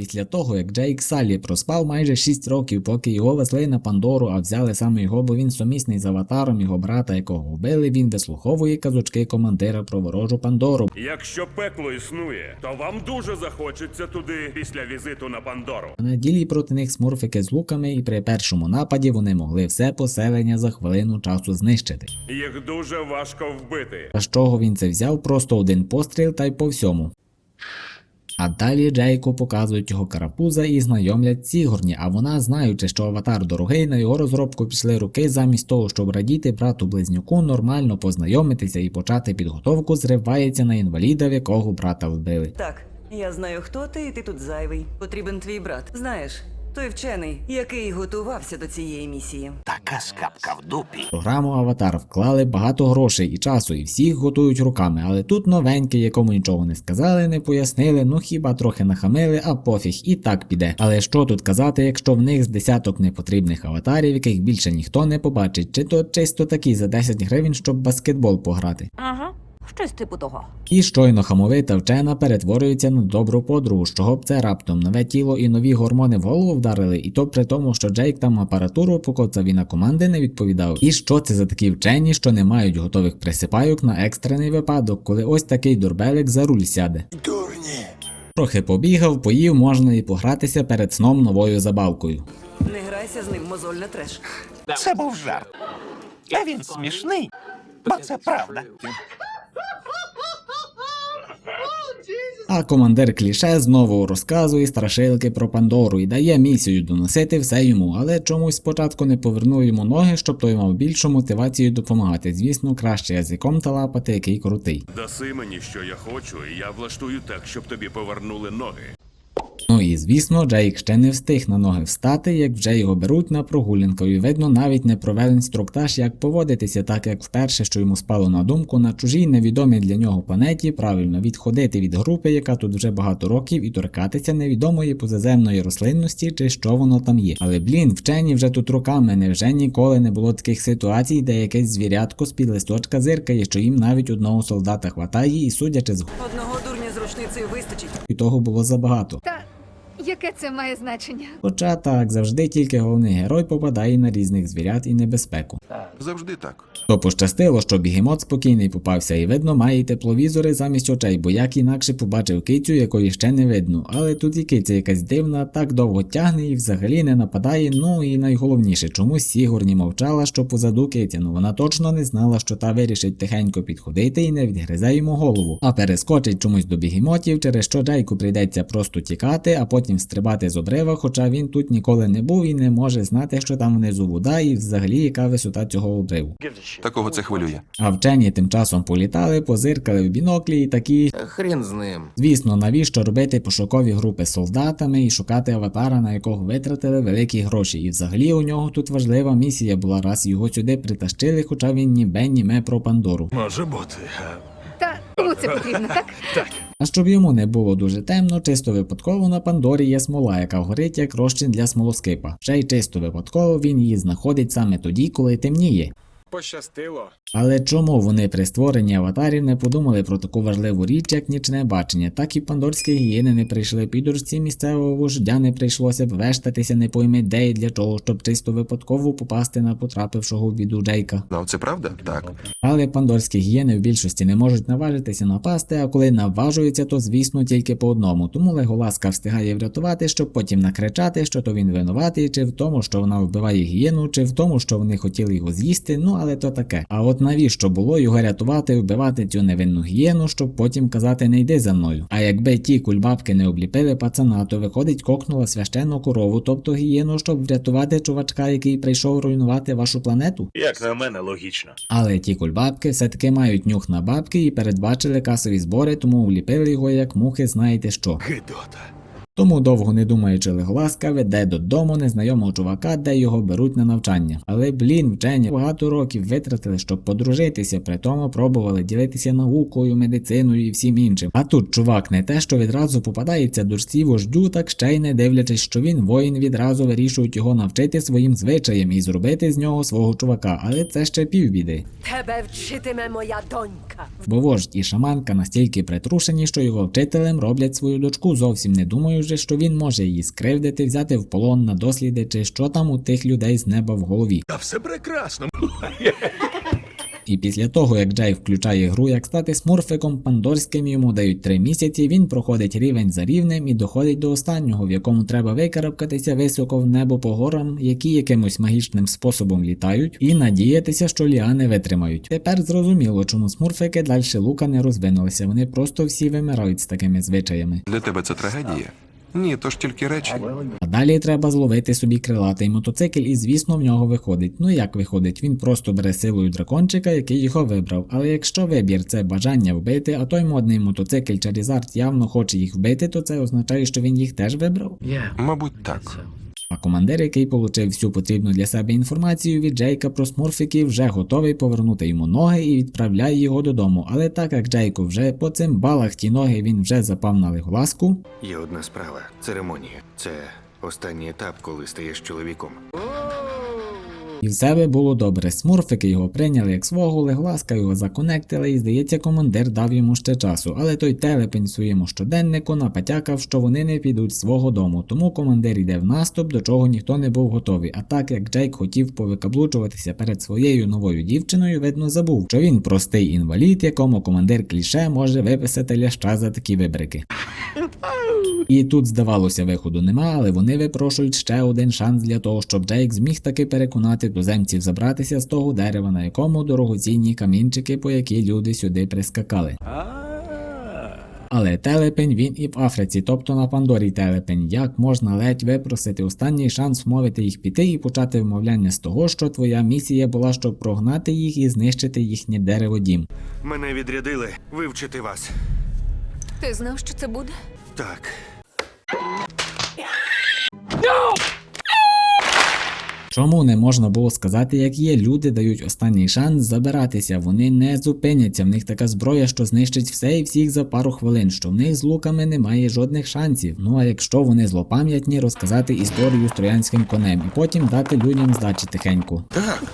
Після того, як Джейк Саллі проспав майже 6 років, поки його везли на Пандору, а взяли саме його, бо він сумісний з аватаром його брата, якого вбили, він вислуховує казочки командира про ворожу Пандору. Якщо пекло існує, то вам дуже захочеться туди після візиту на Пандору. На ділі проти них смурфики з луками, і при першому нападі вони могли все поселення за хвилину часу знищити. Їх дуже важко вбити. А з чого він це взяв? Просто один постріл та й по всьому. А далі Джейку показують його карапуза і знайомлять Сігурні, а вона, знаючи, що аватар дорогий, на його розробку пішли руки, замість того, щоб радіти брату близнюку, нормально познайомитися і почати підготовку, зривається на інваліда, в якого брата вбили. Так, я знаю, хто ти, і ти тут зайвий. Потрібен твій брат. Знаєш, той вчений, який готувався до цієї місії. Така скапка в дупі. Програму Аватар вклали багато грошей і часу, і всіх готують руками, але тут новенький, якому нічого не сказали, не пояснили, ну хіба трохи нахамили, а пофіг, і так піде. Але що тут казати, якщо в них з десяток непотрібних аватарів, яких більше ніхто не побачить, чи то чисто такі за 10 гривень, щоб баскетбол пограти. Ага, щось типу того. І щойно хамовита вчена перетворюється на добру подругу, з чого б це раптом нове тіло і нові гормони в голову вдарили, і то при тому, що Джейк там апаратуру покоцав і на команди не відповідав. І що це за такі вчені, що не мають готових присипайок на екстрений випадок, коли ось такий дурбелик за руль сяде. Дурні. Трохи побігав, поїв, можна і погратися перед сном новою забавкою. Не грайся з ним, мозоль на треш. Це був жарт. А він смішний, бо це правда. А командир кліше знову розказує страшилки про Пандору і дає місію доносити все йому, але чомусь спочатку не повернув йому ноги, щоб той мав більшу мотивацію допомагати. Звісно, краще язиком та лапати, який крутий. Даси мені, що я хочу, і я влаштую так, щоб тобі повернули ноги. Ну і звісно, Джейк ще не встиг на ноги встати, як вже його беруть на прогулянку, і видно, навіть не провели інструктаж, як поводитися, так як вперше, що йому спало на думку, на чужій невідомій для нього планеті правильно відходити від групи, яка тут вже багато років, і торкатися невідомої позаземної рослинності, чи що воно там є. Але блін, вчені вже тут руками, невже ніколи не було таких ситуацій, де якесь звірятко з-під листочка зиркає, що їм навіть одного солдата хватає, і судячи з Одного дурня з рушницею вистачить. і того було забагато. Яке це має значення? Хоча так, завжди тільки головний герой попадає на різних звірят і небезпеку. Завжди так. То пощастило, що бігемот спокійний попався, і видно, має тепловізори замість очей, бо як інакше побачив кицю, якої ще не видно. Але тут і киця якась дивна, так довго тягне і взагалі не нападає. Ну і найголовніше, чомусь Сігурні мовчала, що позаду киця. Ну вона точно не знала, що та вирішить тихенько підходити і не відгризе йому голову, а перескочить чомусь до бігемотів, через що Джейку прийдеться просто тікати, а потім стрибати з обрива, хоча він тут ніколи не був і не може знати, що там внизу вода, і взагалі яка висота цього обриву. Такого це хвилює. А вчені тим часом політали, позиркали в біноклі і такі. Хрін з ним. Звісно, навіщо робити пошукові групи з солдатами і шукати аватара, на якого витратили великі гроші. І взагалі у нього тут важлива місія була, раз його сюди притащили, хоча він ніби німе про Пандору. Може бути. Та кому це потрібно, так? А щоб йому не було дуже темно, чисто випадково на Пандорі є смола, яка горить як розчин для смолоскипа. Ще й чисто випадково він її знаходить саме тоді, коли темніє. Пощастило. Але чому вони при створенні аватарів не подумали про таку важливу річ, як нічне бачення, так і пандорські гієни не прийшли підорожці місцевого вождя не прийшлося б вештатися не пойми де і для чого, щоб чисто випадково попасти на потрапившого в біду Джейка. Ну, це правда? Так. Але пандорські гієни в більшості не можуть наважитися напасти, а коли наважуються, то звісно тільки по одному. Тому Леголаска встигає врятувати, щоб потім накричати, що то він винуватий, чи в тому, що вона вбиває гієну, чи в тому, що вони хотіли його з'їсти. Ну але то таке. А от навіщо було його рятувати, вбивати цю невинну гієну, щоб потім казати не йди за мною. А якби ті кульбабки не обліпили пацана, то виходить кокнула священну корову, тобто гієну, щоб врятувати чувачка, який прийшов руйнувати вашу планету. Як на мене, логічно. Але ті кульбабки все-таки мають нюх на бабки і передбачили касові збори, тому вліпили його як мухи, знаєте що. Гидота. Тому довго не думаючи, Леголаска веде додому незнайомого чувака, де його беруть на навчання. Але блін, вчені багато років витратили, щоб подружитися, при тому пробували ділитися наукою, медициною і всім іншим. А тут чувак не те, що відразу попадається дочці вождю, так ще й не дивлячись, що він воїн, відразу вирішують його навчити своїм звичаям і зробити з нього свого чувака. Але це ще півбіди. Тебе вчитиме моя донька. Бо вождь і шаманка настільки притрушені, що його вчителем роблять свою дочку, зовсім не думаючи, вже, що він може її скривдити, взяти в полон на досліди, чи що там у тих людей з неба в голові. Та все прекрасно. І після того, як Джей включає гру, як стати смурфиком пандорським, йому дають 3 місяці, він проходить рівень за рівнем і доходить до останнього, в якому треба викарабкатися високо в небо по горам, які якимось магічним способом літають, і надіятися, що ліани витримають. Тепер зрозуміло, чому смурфики далі лука не розвинулися, вони просто всі вимирають з такими звичаями. Для тебе це трагедія? Ні, то ж тільки речі. А далі треба зловити собі крилатий мотоцикл, і звісно в нього виходить. Ну як виходить, він просто бере силою дракончика, який його вибрав. Але якщо вибір це бажання вбити, а той модний мотоцикл Чарізард явно хоче їх вбити, то це означає, що він їх теж вибрав. Мабуть, так. А командир, який получив всю потрібну для себе інформацію від Джейка про смурфіків, вже готовий повернути йому ноги і відправляє його додому. Але так як Джейку вже по цим балах ті ноги він вже запав на леголаску, Є одна справа церемонія. Це останній етап, коли стаєш чоловіком. І в себе було добре. Смурфики його прийняли як свого, легласка його законектили, і здається, командир дав йому ще часу. Але той телепень своєму щоденнику напотякав, що вони не підуть свого дому. Тому командир йде в наступ, до чого ніхто не був готовий. А так як Джейк хотів повикаблучуватися перед своєю новою дівчиною, видно забув, що він простий інвалід, якому командир кліше може виписати ляща за такі вибрики. І тут, здавалося, виходу нема, але вони випрошують ще один шанс для того, щоб Джейк зміг таки переконати туземців забратися з того дерева, на якому дорогоцінні камінчики, по які люди сюди прискакали. Але телепень він і в Африці, тобто на Пандорі телепень. Як можна ледь випросити останній шанс вмовити їх піти і почати вмовляння з того, що твоя місія була, щоб прогнати їх і знищити їхнє дереводім. Мене відрядили вивчити вас. Ти знав, що це буде? Так. Чому не можна було сказати, як є? Люди дають останній шанс забиратися. Вони не зупиняться. В них така зброя, що знищить все і всіх за пару хвилин. Що в них з луками немає жодних шансів. Ну а якщо вони злопам'ятні, розказати історію з троянським конем і потім дати людям здачі тихенько. Так.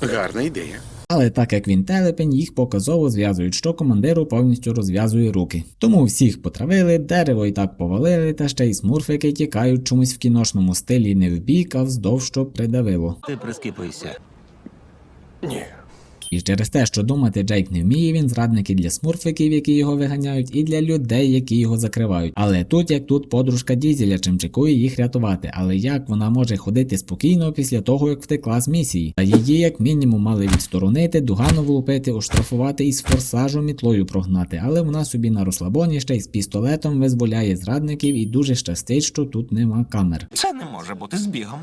Гарна ідея. Але так як він телепень, їх показово зв'язують, що командиру повністю розв'язує руки. Тому всіх потравили, дерево і так повалили, та ще й смурфики тікають чомусь в кіношному стилі не в бік, а вздовж, що придавило. Ти прискіпуйся. Ні. І через те, що думати Джейк не вміє, він зрадник і для смурфиків, які його виганяють, і для людей, які його закривають. Але тут, як тут, подружка Дізеля чимчикує їх рятувати. Але як вона може ходити спокійно після того, як втекла з місії? Та її, як мінімум, мали відсторонити, дугану влупити, оштрафувати і з форсажу мітлою прогнати. Але вона собі на розслабоні ще й з пістолетом визволяє зрадників і дуже щастить, що тут нема камер. Це не може бути збігом.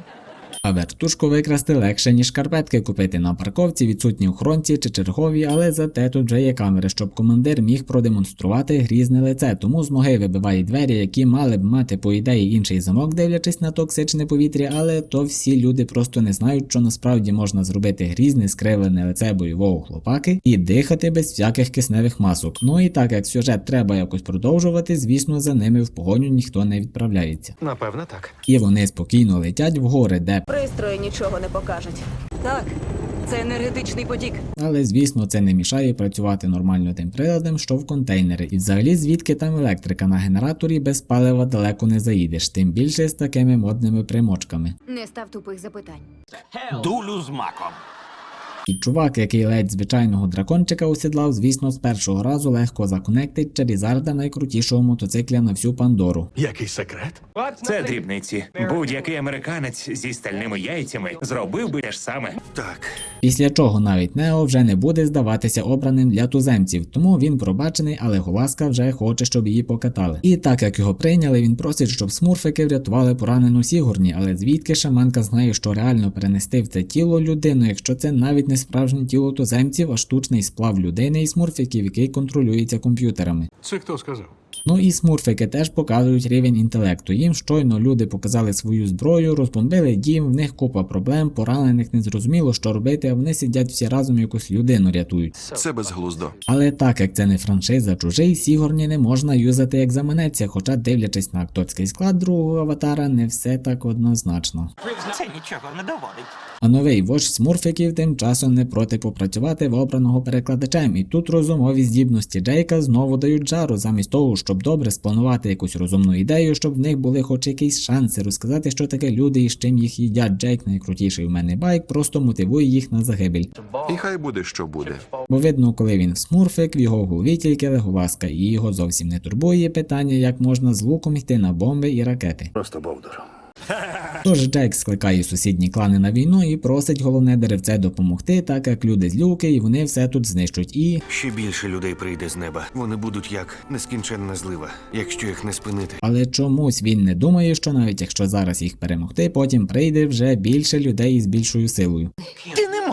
А вертушку викрасти легше, ніж шкарпетки купити на парковці, відсутні охоронці чи чергові, але зате тут вже є камери, щоб командир міг продемонструвати грізне лице, тому з ноги вибиває двері, які мали б мати по ідеї інший замок, дивлячись на токсичне повітря, але то всі люди просто не знають, що насправді можна зробити грізне скривлене лице бойового хлопаки і дихати без всяких кисневих масок. Ну і так як сюжет треба якось продовжувати, звісно, за ними в погоню ніхто не відправляється. Напевно, так. І вони спокійно летять в гори, де Пристрої нічого не покажуть. Так, це енергетичний потік. Але звісно, це не мішає працювати нормально тим приладом, що в контейнери. І взагалі звідки там електрика на генераторі без палива далеко не заїдеш, тим більше з такими модними примочками. Не став тупих запитань. Дулю з маком. І чувак, який ледь звичайного дракончика осідлав, звісно, з першого разу легко законектить Чарізарда найкрутішого мотоцикля на всю Пандору. Який секрет? Це дрібниці. Будь-який американець зі стальними яйцями зробив би те ж саме. Так. Після чого навіть Нео вже не буде здаватися обраним для туземців, тому він пробачений, але Голаска вже хоче, щоб її покатали. І так як його прийняли, він просить, щоб смурфики врятували поранену Сігурні, але звідки шаманка знає, що реально перенести в це тіло людину, якщо це навіть не справжнє тіло туземців, а штучний сплав людини і смурфиків, який контролюється комп'ютерами. Це хто сказав? Ну і смурфики теж показують рівень інтелекту. Їм щойно люди показали свою зброю, розбомбили дім, в них купа проблем, поранених не зрозуміло, що робити, а вони сидять всі разом якусь людину рятують. Це безглуздо. Але так як це не франшиза чужий, Сігорні не можна юзати як заманеться, хоча дивлячись на акторський склад другого аватара, не все так однозначно. Це нічого не доводить. А новий вождь смурфиків тим часом не проти попрацювати в обраного перекладачем, і тут розумові здібності Джейка знову дають жару, замість того, щоб добре спланувати якусь розумну ідею, щоб в них були хоч якісь шанси розказати, що таке люди і з чим їх їдять. Джейк, найкрутіший в мене байк, просто мотивує їх на загибель. І хай буде, що буде. Бо видно, коли він смурфик, в його голові тільки леголаска, і його зовсім не турбує питання, як можна з луком йти на бомби і ракети. Просто бовдур. Тож Джейк скликає сусідні клани на війну і просить головне деревце допомогти, так як люди злюки, і вони все тут знищать. І Ще більше людей прийде з неба. Вони будуть як нескінченна злива, якщо їх не спинити. але чомусь він не думає, що навіть якщо зараз їх перемогти, потім прийде вже більше людей із більшою силою.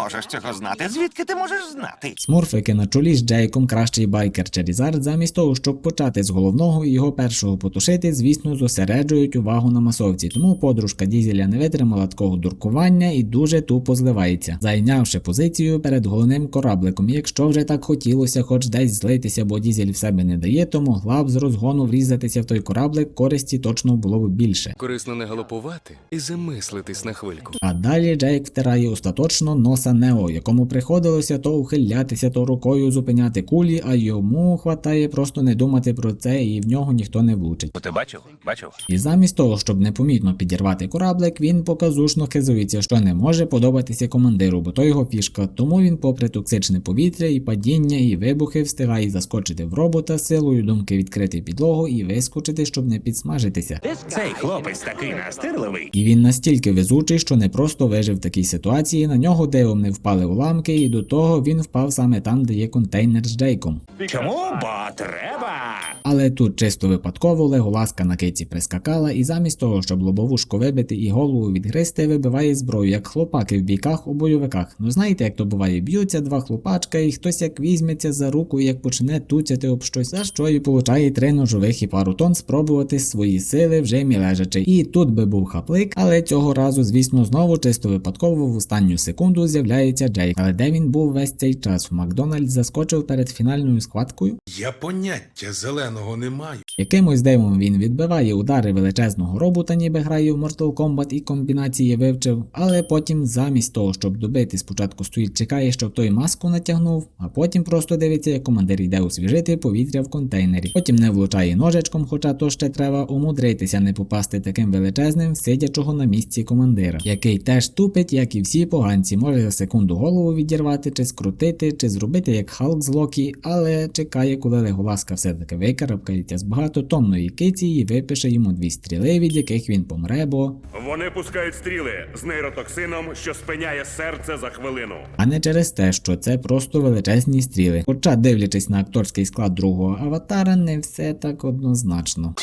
Можеш цього знати. Звідки ти можеш знати? Смурфики на чолі з Джейком, кращий байкер Черізард, замість того, щоб почати з головного і його першого потушити, звісно, зосереджують увагу на масовці. Тому подружка Дізеля не витримала такого дуркування і дуже тупо зливається, зайнявши позицію перед головним корабликом. Якщо вже так хотілося, хоч десь злитися, бо Дізель в себе не дає, то могла б з розгону врізатися в той кораблик, користі точно було б більше. Корисно не галопувати і замислитись на хвильку. А далі Джейк втирає остаточно носа Нео, якому приходилося то ухилятися, то рукою зупиняти кулі, а йому хватає просто не думати про це, і в нього ніхто не влучить. Ти бачив? Бачив? І замість того, щоб непомітно підірвати кораблик, він показушно хизується, що не може подобатися командиру, бо то його фішка. Тому він, попри токсичне повітря і падіння, і вибухи, встигає заскочити в робота силою думки відкрити підлогу і вискочити, щоб не підсмажитися. Цей хлопець такий настирливий. І він настільки везучий, що не просто вижив в такій ситуації, на нього дивом не впали уламки, і до того він впав саме там, де є контейнер з Джейком. Чому? Бо треба. Але тут чисто випадково Леголаска на киці прискакала, і замість того, щоб лобовушку вибити і голову відгризти, вибиває зброю, як хлопаки в бійках у бойовиках. Ну знаєте, як то буває, б'ються два хлопачка, і хтось як візьметься за руку і як почне туцяти об щось, за що і получає три ножових і пару тонн спробувати свої сили вже мілежачи. І тут би був хаплик, але цього разу, звісно, знову чисто випадково в останню секунду з'являється Джейк. Але де він був весь цей час? В Макдональдс заскочив перед фінальною схваткою. Я поняття зеленого не маю. Якимось дивом він відбиває удари величезного робота, ніби грає в Mortal Kombat і комбінації вивчив, але потім замість того, щоб добити, спочатку стоїть, чекає, щоб той маску натягнув, а потім просто дивиться, як командир йде освіжити повітря в контейнері. Потім не влучає ножичком, хоча то ще треба умудритися не попасти таким величезним, сидячого на місці командира, який теж тупить, як і всі поганці, може за секунду голову відірвати, чи скрутити, чи зробити як Халк з Локі, але чекає, коли Леголаска все-таки викарабкається з багатотонної киці і випише йому дві стріли, від яких він помре, бо Вони пускають стріли з нейротоксином, що спиняє серце за хвилину. а не через те, що це просто величезні стріли. Хоча, дивлячись на акторський склад другого аватара, не все так однозначно.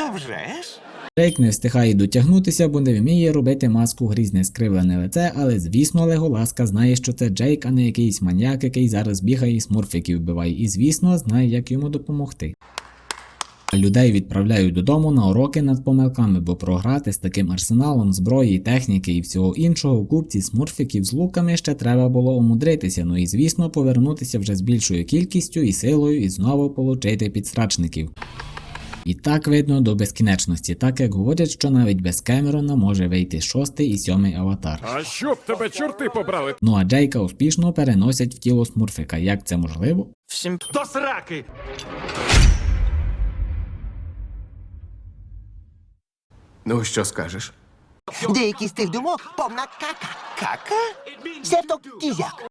А вже ж? Джейк не встигає дотягнутися, бо не вміє робити маску грізне скривлене лице, але звісно, Леголаска знає, що це Джейк, а не якийсь маньяк, який зараз бігає і смурфиків вбиває, і звісно, знає, як йому допомогти. Людей відправляють додому на уроки над помилками, бо програти з таким арсеналом зброї, техніки і всього іншого у купці смурфиків з луками ще треба було умудритися, ну і звісно повернутися вже з більшою кількістю і силою і знову получити підсрачників. І так видно до безкінечності, так як говорять, що навіть без Кемерона може вийти шостий і сьомий аватар. А щоб тебе чорти побрали? Ну а Джейка успішно переносять в тіло смурфика. Як це можливо? Всім До сраки! Ну, що скажеш? деякі з тих думок повна кака. Кака? Себто кізяк.